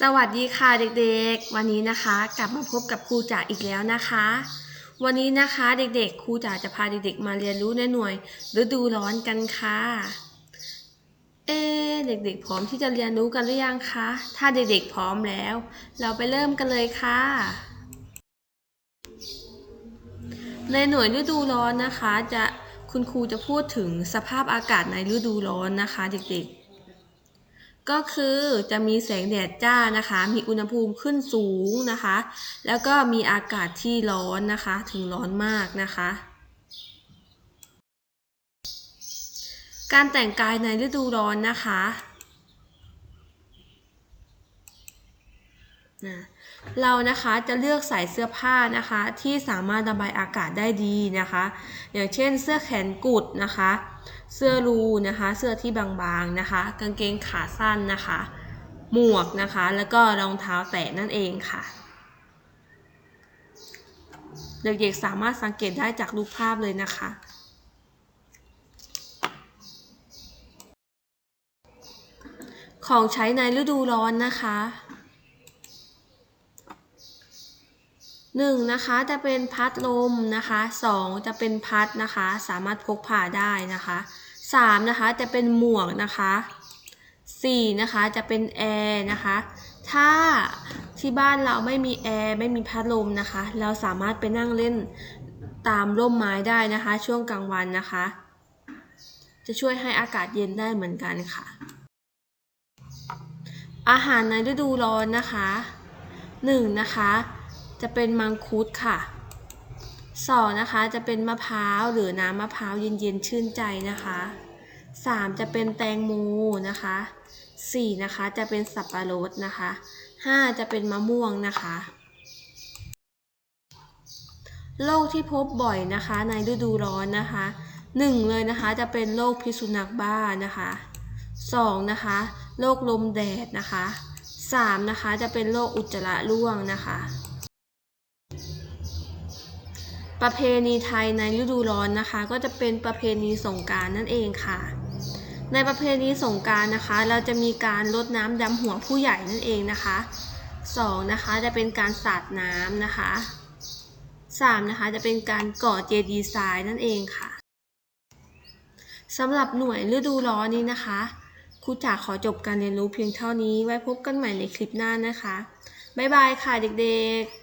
สวัสดีค่ะเด็กๆ วันนี้นะคะกลับมาพบกับครูจ๋าอีกแล้วนะคะ วันนี้นะคะเด็กๆครูจ๋าจะพาเด็กๆ มาเรียนรู้ในหน่วยฤดูร้อนกันค่ะ เอ๊เด็กๆ พร้อมที่จะเรียนรู้กันหรือยังคะถ้าเด็กๆพร้อมแล้ว เราไปเริ่มกันเลยค่ะ ในหน่วยฤดูร้อนนะคะ จะคุณครูจะพูดถึงสภาพอากาศในฤดูร้อนนะคะ เด็กๆ ก็คือจะมีแสงแดดจ้านะคะ มีอุณหภูมิขึ้นสูงนะคะ แล้วก็มีอากาศที่ร้อนนะคะ ถึงร้อนมากนะคะ การแต่งกายในฤดูร้อนนะคะ นะเรานะคะจะเลือกใส่เสื้อผ้านะคะที่สามารถระบายอากาศได้ดีนะคะ อย่างเช่นเสื้อแขนกุดนะคะ เสื้อรูนะคะ เสื้อที่บางๆนะคะ กางเกงขาสั้นนะคะ หมวกนะคะ แล้วก็รองเท้าแตะนั่นเองค่ะ เด็กๆสามารถสังเกตได้จากรูปภาพเลยนะคะของใช้ในฤดูร้อนนะคะ หนึ่งนะคะจะเป็นพัดลมนะคะสองจะเป็นพัดนะคะ สามารถพกพาได้นะคะสามนะคะจะเป็นหมวกนะคะสี่นะคะจะเป็นแอร์นะคะ ถ้าที่บ้านเราไม่มีแอร์ไม่มีพัดลมนะคะ เราสามารถไปนั่งเล่นตามร่มไม้ได้นะคะ ช่วงกลางวันนะคะ จะช่วยให้อากาศเย็นได้เหมือนกันค่ะ อาหารในฤดูร้อนนะคะหนึ่งนะคะ จะเป็นมังคุดค่ะสองนะคะจะเป็นมะพร้าวหรือน้ำมะพร้าวเย็นๆชื่นใจนะคะสามจะเป็นแตงโมนะคะสี่นะคะจะเป็นสับปะรดนะคะห้าจะเป็นมะม่วงนะคะโรคที่พบบ่อยนะคะในฤดูร้อนนะคะหนึ่งเลยนะคะจะเป็นโรคพิษสุนัขบ้านะคะสองนะคะโรคลมแดดนะคะสามนะคะจะเป็นโรคอุจจาระร่วงนะคะ ประเพณีไทยในฤดูร้อนนะคะ ก็จะเป็นประเพณีสงการนั่นเองค่ะ ในประเพณีสงการนะคะ เราจะมีการรดน้ำดำหัวผู้ใหญ่นั่นเองนะคะสองนะคะจะเป็นการสาดน้ำนะคะสามนะคะจะเป็นการก่อเจดีย์ทรายนั่นเองค่ะสำหรับหน่วยฤดูร้อนนี้นะคะครูจ๋าขอจบการเรียนรู้เพียงเท่านี้ไว้พบกันใหม่ในคลิปหน้านะคะ บ๊ายบายค่ะเด็กๆ